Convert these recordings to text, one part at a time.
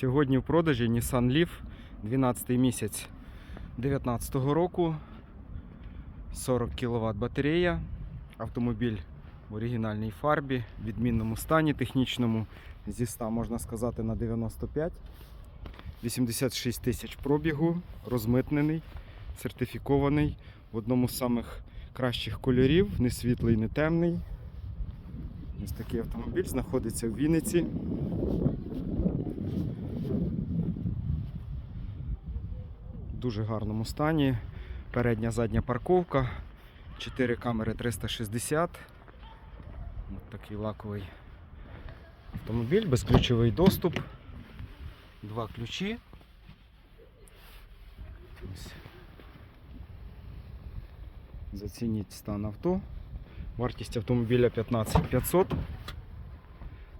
Сьогодні в продажі Nissan Leaf 12 місяць 2019 року. 40 кВт батарея. Автомобіль в оригінальній фарбі, в відмінному стані технічному. Зі 100 можна сказати на 95. 86 тисяч пробігу, розмитнений, сертифікований в одному з самих кращих кольорів, не світлий, не темний. Ось такий автомобіль знаходиться в Вінниці. Дуже гарному стані. Передня задня парковка, 4 камери 360. Ось такий лаковий автомобіль, безключовий доступ, два ключі. Ось. Зацініть стан авто. Вартість автомобіля 15 500.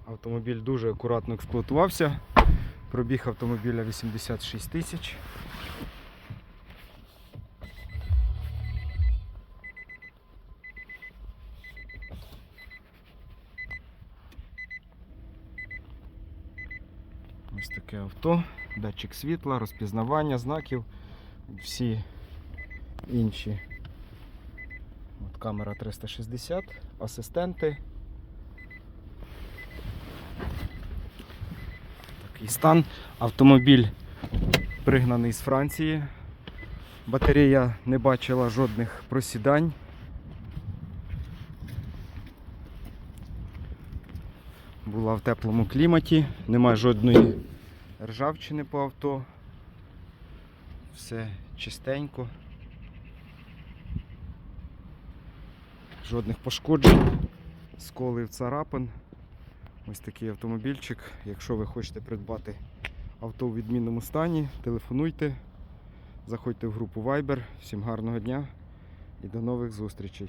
Автомобіль дуже акуратно експлуатувався. Пробіг автомобіля 86 тисяч. Ось таке авто, датчик світла, розпізнавання знаків, всі інші. От камера 360, асистенти. Такий стан. Автомобіль пригнаний з Франції. Батарея не бачила жодних просідань. Була в теплому кліматі, немає жодної ржавчини по авто. Все чистенько. Жодних пошкоджень, сколів царапин. Ось такий автомобільчик. Якщо ви хочете придбати авто у відмінному стані, телефонуйте, заходьте в групу Viber. Всім гарного дня і до нових зустрічей.